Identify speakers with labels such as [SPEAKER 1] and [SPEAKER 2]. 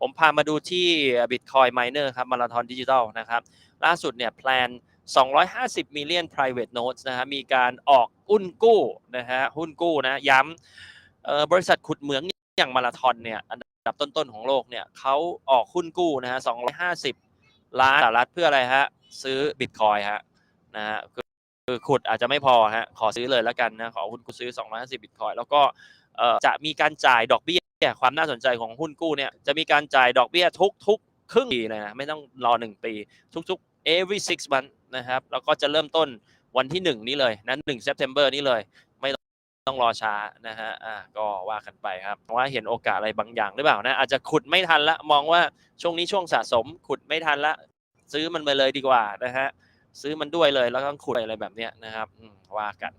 [SPEAKER 1] ผมพามาดูที่ Bitcoin Miner ครับมาราธอนดิจิทัลนะครับ ล่าสุดเนี่ยแพลน 250 million private notes นะฮะมีการออกหุ้นกู้นะฮะหุ้นกู้นะย้ำบริษัทขุดเหมืองอย่างมาราธอนเนี่ยอันดับต้นๆของโลกเนี่ยเขาออกหุ้นกู้นะฮะ 250 ล้านสหรัฐเพื่ออะไรฮะ ซื้อ Bitcoin ฮะนะฮะคือขุดอาจจะไม่พอฮะขอซื้อเลยแล้วกันนะขอหุ้นกู้ซื้อ 250 Bitcoin แล้วก็จะมีการจ่ายดอกเบี้ย เนี่ยความน่าสนใจของหุ้นกู้เนี่ยจะมีการจ่ายดอกเบี้ยทุกทุกๆครึ่งปีนะไม่ต้องรอ 1 ปี ทุกๆ every six month นะครับแล้วก็จะเริ่มต้นวันที่ 1 นี้เลยนะ1 September นี้เลย ไม่ต้องรอช้านะฮะอ่าก็ว่ากันไปครับว่าเห็นโอกาสอะไรบางอย่างหรือเปล่านะอาจจะขุดไม่ทันละมองว่าช่วงนี้ช่วงสะสมขุดไม่ทันละ ซื้อมันไปเลยดีกว่านะฮะซื้อมันด้วยเลยแล้วก็ขุดอะไรแบบเนี้ยนะครับว่ากัน